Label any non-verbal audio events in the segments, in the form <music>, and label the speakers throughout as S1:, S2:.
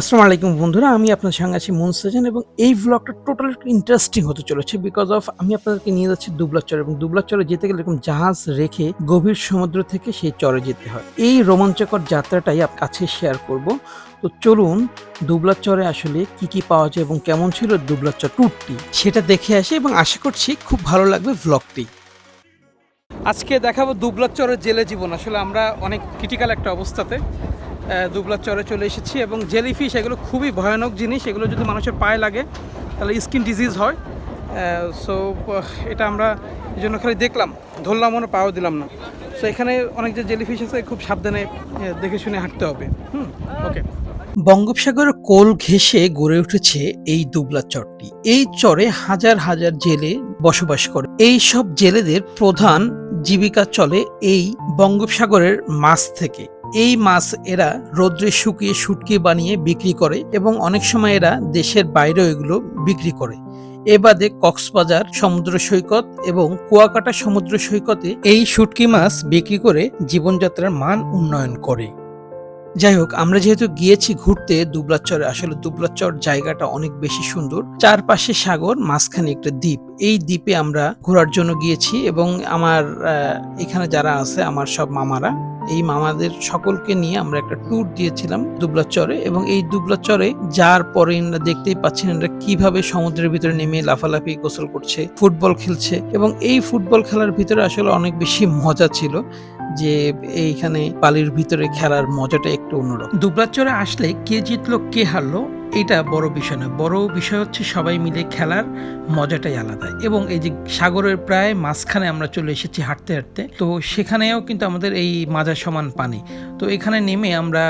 S1: আসসালামু আলাইকুম বন্ধুরা, আমি আপনার সঙ্গে আছি মুনসাজান এবং এই ব্লগটা টোটাল ইন্টারেস্টিং হতে চলেছে বিকজ অফ আমি আপনাদেরকে নিয়ে যাচ্ছি দুবলার চর এবং দুবলার চরে যেতে গেলে এরকম জাহাজ রেখে গভীর সমুদ্র থেকে সেই চরে যেতে হয়। এই রোমাঞ্চকর যাত্রাটাই আপ কাছে শেয়ার করব। তো চলুন দুবলার চরে আসলে কি কি পাওয়া যায় এবং কেমন ছিল দুবলার চর ট্যুরটি সেটা দেখে আসি এবং আশা করছি খুব ভালো লাগবে ব্লগটি আজকে দেখাবো দুবলার চরের জেলে জীবন। আসলে আমরা অনেক ক্রিটিক্যাল একটা অবস্থাতে। আহ, দুবলার চরে চলে এসেছি এবং জেলিফিশ এগুলো খুবই ভয়ানক জিনিস এগুলো যদি মানুষের পায়ে লাগে তাহলে স্কিন ডিজিজ হয়। সো এটা আমরা এই জন্য খালি দেখলাম ধরলাম মনে পাও দিলাম না। সো এখানে অনেক যে জেলিফিশ আছে খুব সাবধানে দেখে শুনে হাঁটতে হবে। হুম ওকে বঙ্গোপসাগরের কোল ঘেঁষে গড়ে উঠেছে এই দুবলা চরটি। এই চরে হাজার হাজার জেলে বসবাস করে। এই সব জেলেদের প্রধান জীবিকা চলে এই বঙ্গোপসাগরের মাছ থেকে। এই মাছ এরা রোদ্রে শুকিয়ে শুটকি বানিয়ে বিক্রি করে এবং অনেক সময় এরা দেশের বাইরেও এগুলো বিক্রি করে। এ বাদে কক্সবাজার সমুদ্র সৈকত এবং কুয়াকাটা সমুদ্র সৈকতে এই শুটকি মাছ বিক্রি করে জীবনযাত্রার মান উন্নয়ন করে। যাই হোক, আমরা যেহেতু গিয়েছি ঘুরতে, দুবলাচরে, আসলে দুবলাচর জায়গাটা অনেক বেশি সুন্দর। চারপাশে সাগর, মাঝখানে একটা দ্বীপ। এই দ্বীপে আমরা ঘোরার জন্য গিয়েছি এবং আমার এখানে যারা আছে, আমার সব মামারা এই মামাদের সকলকে নিয়ে আমরা একটা ট্যুর দিয়েছিলাম দুবলাচরে এবং এই দুবলাচরে যার পরে এনারা দেখতেই পাচ্ছেন এরা কীভাবে সমুদ্রের ভিতরে নেমে লাফালাফি, গোসল করছে, ফুটবল খেলছে এবং এই ফুটবল খেলার ভিতরে আসলে অনেক বেশি মজা ছিল যে এইখানে পালির ভিতরে খেলার মজাটা একটু অন্যরকম। দুবলাচরে আসলে কে জিতলো, কে হারলো এটা বড় বিষয় নয় বড় বিষয় হচ্ছে সবাই মিলে খেলার মজাটাই আলাদা। এবং এই যে সাগরের প্রায় মাঝখানে আমরা চলে এসেছি হাঁটতে হাঁটতে, তো সেখানেও কিন্তু আমাদের এই মাজার সমান পানি। তো এখানে নেমে আমরা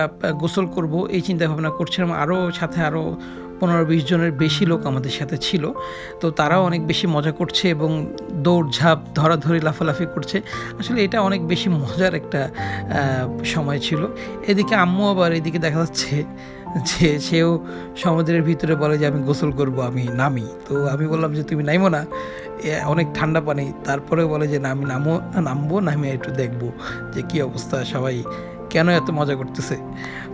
S1: গোসল করব এই চিন্তা ভাবনা করছিলাম। আরও সাথে আরও পনেরো বিশ জনের বেশি লোক আমাদের সাথে ছিল। তো তারাও অনেক বেশি মজা করছে এবং দৌড় ঝাঁপ ধরাধরি, লাফালাফি করছে। আসলে এটা অনেক বেশি মজার একটা সময় ছিল। এদিকে আম্মু আবার এদিকে দেখা যাচ্ছে যে সেও সমুদ্রের ভিতরে বলে যে, আমি গোসল করব, আমি নামি। তো আমি বললাম যে, তুমি নাইমো না। অনেক ঠান্ডা পানি। তারপরে বলে যে, না, আমি নামো, নামবো নামে একটু দেখব যে, কি অবস্থা, সবাই কেন এত মজা করতেছে?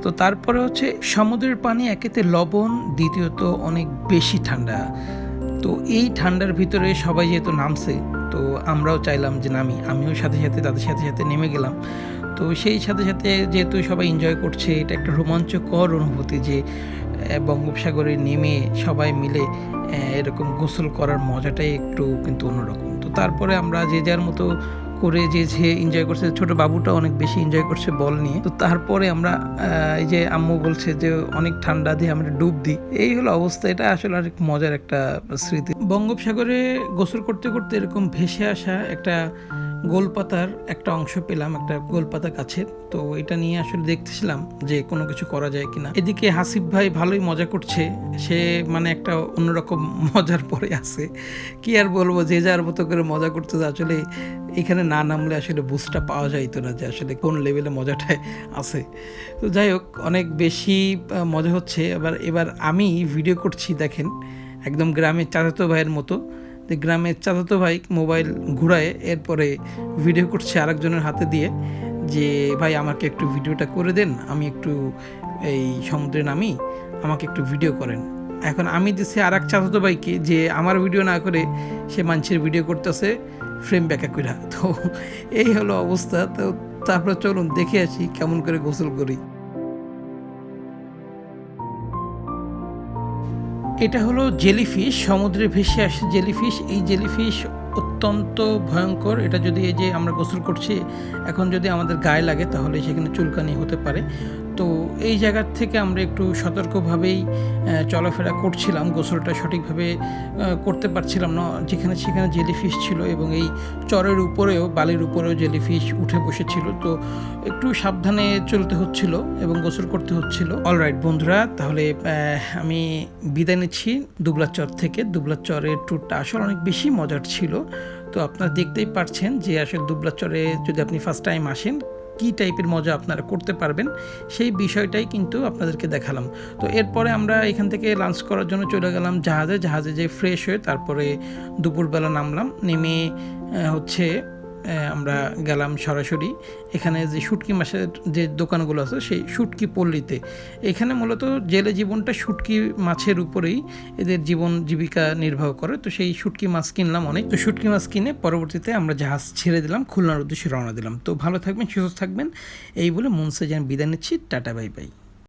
S1: তো তারপরে হচ্ছে সমুদ্রের পানি একেতে লবণ, দ্বিতীয়ত অনেক বেশি ঠান্ডা। তো এই ঠান্ডার ভিতরে সবাই যেহেতু নামছে, তো আমরাও চাইলাম যে, নামি। আমিও সাথে সাথে, তাদের সাথে সাথে নেমে গেলাম। তো সেই সাথে সাথে যেহেতু সবাই এনজয় করছে, এটা একটা রোমাঞ্চকর অনুভূতি যে বঙ্গোপসাগরে নেমে সবাই মিলে এরকম গোসল করার মজাটাই একটু কিন্তু অন্যরকম। তো তারপরে আমরা যে যার মতো করে যে যে এনজয় করছে, ছোট বাবুটা অনেক বেশি এনজয় করছে বল নিয়ে। তো তারপরে আমরা এই যে আম্মু বলছে যে, অনেক ঠান্ডা দিয়ে আমরা ডুব দিই। এই হলো অবস্থা, এটা আসলে অনেক মজার একটা স্মৃতি। বঙ্গোপসাগরে গোসল করতে করতে এরকম ভেসে আসা একটা গোলপাতার একটা অংশ পেলাম, একটা গোলপাতা গাছের। তো এটা নিয়ে আসলে দেখতেছিলাম যে কোনো কিছু করা যায় কিনা। এদিকে হাসিফ ভাই ভালোই মজা করছে। সে মানে একটা অন্যরকম <laughs> মজার পরে আছে। কি আর বলব, যে যার মতো করে মজা করতে আসলে এখানে না নামলে আসলে বুঝটা পাওয়া যাইতো না যে আসলে কোন লেভেলে মজাটায় আছে। তো যাই হোক, অনেক বেশি মজা হচ্ছে। এবার এবার আমি ভিডিও করছি, দেখেন। একদম গ্রামের চাচাতো ভাইয়ের মতো। যে গ্রামের চাচাতো ভাই মোবাইল ঘুরায়, এরপরে ভিডিও করছে আরেকজনের হাতে দিয়ে যে, ভাই, আমাকে একটু ভিডিওটা করে দেন, আমি একটু এই সমুদ্রে নামি, আমাকে একটু ভিডিও করেন। এখন আমি দিচ্ছি আর এক চাচাতো ভাইকে যে, আমার ভিডিও না করে সে মানুষের ভিডিও করতেছে ফ্রেম ব্যাকা কইরা। তো এই হলো অবস্থা। তো তারপরে চলুন দেখে আসি কেমন করে গোসল করি। এটা হলো জেলিফিশ, সমুদ্রে ভেসে আসে জেলিফিশ। এই জেলিফিশ অত্যন্ত ভয়ঙ্কর। এটা যদি এই যে আমরা গোসল করছি, এখন যদি আমাদের গায়ে লাগে তাহলে সেখানে চুলকানি হতে পারে। তো এই জায়গার থেকে আমরা একটু সতর্কভাবেই চলাফেরা করছিলাম, গোসলটা সঠিকভাবে করতে পারছিলাম না। যেখানে সেখানে জেলিফিশ ছিল এবং এই চরের উপরেও, বালির উপরেও জেলিফিশ উঠে বসেছিল। তো একটু সাবধানে চলতে হচ্ছিল এবং গোসল করতে হচ্ছিল। অলরাইট বন্ধুরা, তাহলে আমি বিদায় নিচ্ছি দুবলার চর থেকে। দুবলার চরের ট্যুরটা আসলে অনেক বেশি মজার ছিল। তো আপনারা দেখতেই পারছেন যে আসলে দুবলার চরে যদি আপনি ফার্স্ট টাইম আসেন কী টাইপের মজা আপনারা করতে পারবেন, সেই বিষয়টাই কিন্তু আপনাদেরকে দেখালাম। তো এরপরে আমরা এখান থেকে লাঞ্চ করার জন্য চলে গেলাম জাহাজে। জাহাজে যে ফ্রেশ হয়ে তারপরে দুপুরবেলা নামলাম। নেমে হচ্ছে আমরা গেলাম সরাসরি। এখানে যে শুটকি মাছের যে দোকানগুলো আছে, সেই শুটকি পল্লীতে। এখানে মূলত জেলে জীবনটা শুটকি মাছের উপরেই এদের জীবন জীবিকা নির্বাহ করে। তো সেই শুটকি মাছ কিনলাম অনেক। তো শুটকি মাছ কিনে পরবর্তীতে আমরা জাহাজ ছেড়ে দিলাম, খুলনার উদ্দেশ্যে রওনা দিলাম। তো ভালো থাকবেন, সুস্থ থাকবেন। এই বলে মনসে যেন বিদায় নিচ্ছি। Tata, bye bye.